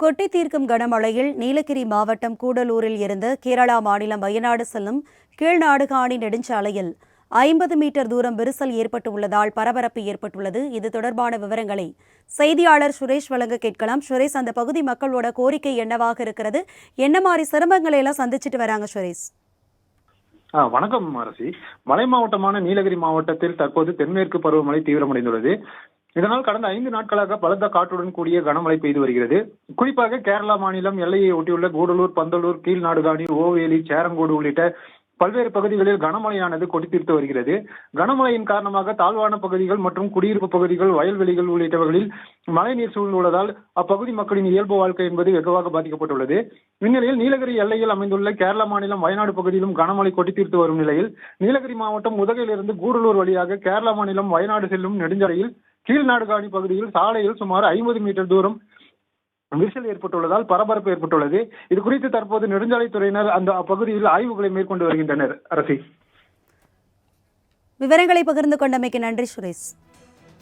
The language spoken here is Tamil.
கொட்டி தீர்க்கும் கனமழையில் நீலகிரி மாவட்டம் கூடலூரில் இருந்து கேரளா மாநிலம் வயநாடு செல்லும் கீழ்நாடுகாணி நெடுஞ்சாலையில் ஐம்பது மீட்டர் தூரம் விரிசல் ஏற்பட்டுள்ளதால் பரபரப்பு ஏற்பட்டுள்ளது. இது தொடர்பான விவரங்களை செய்தியாளர் சுரேஷ் வழங்க கேட்கலாம். சுரேஷ் அந்த பகுதி மக்களோட கோரிக்கை என்னவாக இருக்கிறது? என்ன மாதிரி சிரமங்களை எல்லாம் சந்திச்சுட்டு வராங்க சுரேஷ்? வணக்கம் அரசி. மலை மாவட்டமான நீலகிரி மாவட்டத்தில் தற்போது தென்மேற்கு பருவமழை தீவிரமடைந்துள்ளது. இதனால் கடந்த ஐந்து நாட்களாக பலத்த காற்றுடன் கூடிய கனமழை பெய்து வருகிறது. குறிப்பாக கேரளா மாநிலம் எல்லையை ஒட்டியுள்ள கூடலூர் பந்தலூர் கீழ்நாடுகாணி ஓவேலி சேரங்கோடு உள்ளிட்ட பல்வேறு பகுதிகளில் கனமழையானது கொட்டித்தீர்த்து வருகிறது. கனமழையின் காரணமாக தாழ்வான பகுதிகள் மற்றும் குடியிருப்பு பகுதிகள் வயல்வெளிகள் உள்ளிட்டவர்களில் மழைநீர் சூழ்ந்துள்ளதால் அப்பகுதி மக்களின் இயல்பு வாழ்க்கை என்பது வெகுவாக பாதிக்கப்பட்டுள்ளது. இந்நிலையில் நீலகிரி எல்லையில் அமைந்துள்ள கேரள மாநிலம் வயநாடு பகுதியிலும் கனமழை கொட்டித்தீர்த்து வரும் நிலையில் நீலகிரி மாவட்டம் உதகையிலிருந்து கூடலூர் வழியாக கேரள மாநிலம் வயநாடு செல்லும் நெடுஞ்சாலையில் கீழ்நாடுகாணி பகுதியில் சாலையில் சுமார் ஐம்பது மீட்டர் தூரம் விரிசல் ஏற்பட்டுள்ளதால் பரபரப்பு ஏற்பட்டுள்ளது. இது குறித்து தற்போது நெடுஞ்சாலைத்துறையினர் அந்த அப்பகுதியில் ஆய்வுகளை மேற்கொண்டு வருகின்றனர். அரசி. விவரங்களை பகிர்ந்து கொண்டமைக்கு நன்றி சுரேஷ்.